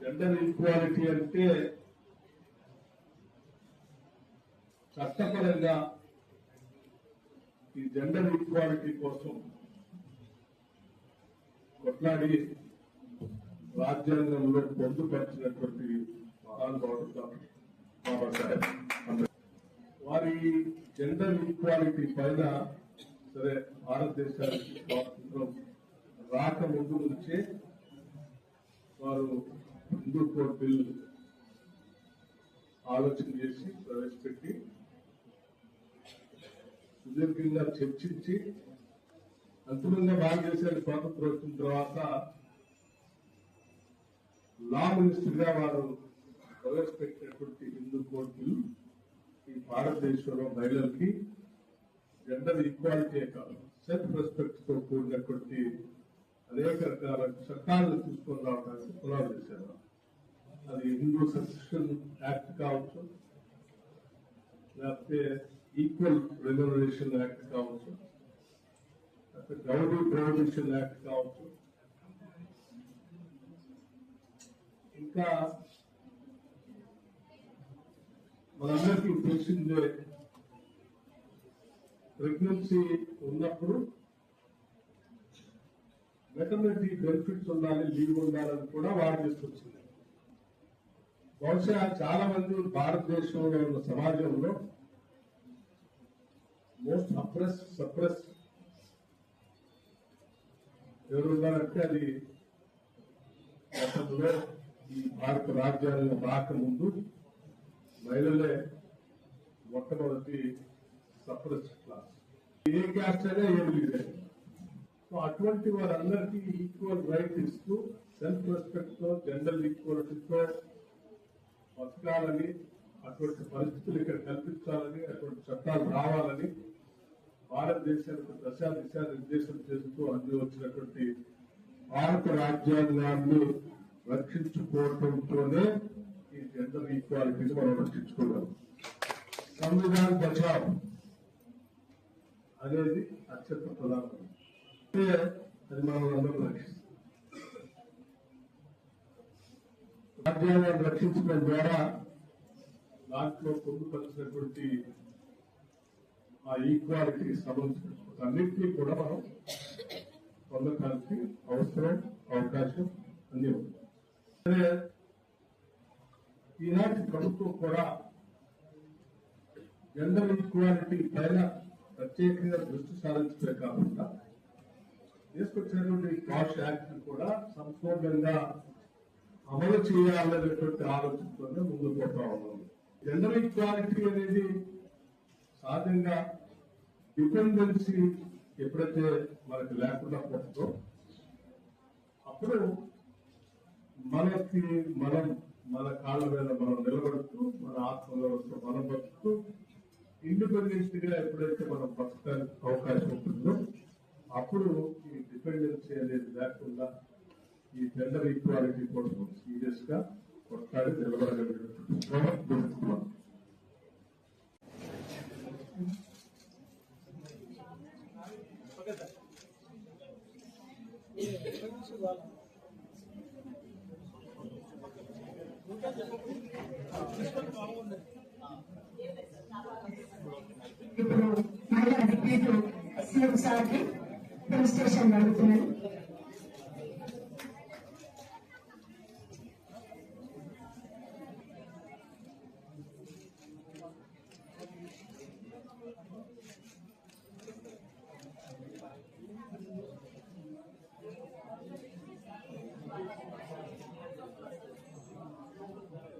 Gender equality అంటే చట్టపరంగా ఈ జెండర్ ఈక్వాలిటీ కోసం కొట్లాడి రాజ్యాంగంలో పొందుపరిచినటువంటి మహానుభావుడు బాబాసాహెబ్ వారి జెండర్ ఈక్వాలిటీ పైన సరే భారతదేశానికి స్వాతంత్రం రాకముందు నుంచే వారు హిందూ కోడ్ బిల్ ఆలోచన చేసి ప్రవేశపెట్టి సుదీర్ఘంగా చర్చించి అంతిమంగా భారతదేశానికి స్వాతంత్రం వచ్చిన తర్వాత లా మినిస్టర్గా వారు ప్రవేశపెట్టినటువంటి హిందూ కోడ్ బిల్ ఈ భారతదేశంలో మహిళలకి జెండర్ ఈక్వాలిటీ కాదు సెల్ఫ్ రెస్పెక్ట్తో కూడినటువంటి అనేక రకాల చట్టాలను తీసుకొని రావడానికి పునాది చేశారు. అది హిందూ సక్సెషన్ యాక్ట్ కావచ్చు లేకపోతే ఈక్వల్ రెమ్యునరేషన్ యాక్ట్ కావచ్చు లేకపోతే గౌరీ ప్రొహిబిషన్ యాక్ట్ కావచ్చు. ఇంకా మనందరికీ తెలిసిందే ప్రెగ్నెన్సీ ఉన్నప్పుడు మెటర్నిటీ బెనిఫిట్స్ ఉండాలి లీవ్ ఉండాలని కూడా వారు తీసుకొచ్చింది. బహుశా చాలా మంది భారతదేశంలో ఉన్న సమాజంలో మోస్ట్ అప్రెస్ సప్రెస్ ఎవరు ఉన్నారంటే అది గతంలో ఈ భారత రాజ్యాంగం రాకముందు మహిళలే మొట్టమొదటి సప్రెస్ క్లాస్ ఏ క్యాస్ట్ అయినా ఏమి అయినా సో అటువంటి వారందరికీ ఈక్వల్ రైట్ ఇస్తూ సెల్ఫ్ రెస్పెక్ట్తో జనరల్ ఈక్వాలిటీతో బతకాలని అటువంటి పరిస్థితులు ఇక్కడ కల్పించాలని అటువంటి చట్టాలు రావాలని భారతదేశానికి దశ దిశా నిర్దేశం చేస్తూ అంది వచ్చినటువంటి భారత రాజ్యాంగాన్ని రక్షించుకోవడంతోనే ఈ జెండర్ ఈక్వాలిటీని మనం రక్షించుకున్నాం సంవిధాన బచావ్ అనేది అత్యంత ప్రధానమైనది. అది మనం అందరూ రక్షిస్తాం రాజ్యాంగాన్ని రక్షించడం ద్వారా దాంట్లో పొందుపరిచినటువంటి ఆ ఈక్వాలిటీకి సంబంధించిన అన్నింటినీ కూడా మనం పొందటానికి అవసరం అవకాశం అన్ని ఉంది సరే ఈనాటి ప్రభుత్వం కూడా జెండర్ ఈక్వాలిటీ పైన ప్రత్యేకంగా దృష్టి సారించడమే కాకుండా తీసుకొచ్చినటువంటి కాస్ట్ యాక్ట్ కూడా సంపూర్ణంగా అమలు చేయాలనేటువంటి ఆలోచనతోనే ముందుకు పోతా ఉన్నాం. జెండర్ ఈక్వాలిటీ అనేది సహజంగా డిపెండెన్సీ ఎప్పుడైతే మనకు లేకుండా పోతుందో అప్పుడు మనకి మనం మన కాళ్ళ మీద మనం నిలబడుతూ మన ఆత్మగౌరవంతో మనం బతుకుతూ ఇండిపెండెంట్గా ఎప్పుడైతే మనం బతకడానికి అవకాశం ఉంటుందో అప్పుడు ఈ డిపెండెన్సీ అనేది లేకుండా ఈ జెండర్ ఈక్వాలిటీ కోసం సీరియస్గా కొట్లాడి నిలబడగలిగినటువంటి ఇప్పుడు మళ్ళీ డిప్యూటీ సీఎం సార్కి పోలీస్ స్టేషన్ అడుగుతున్నాను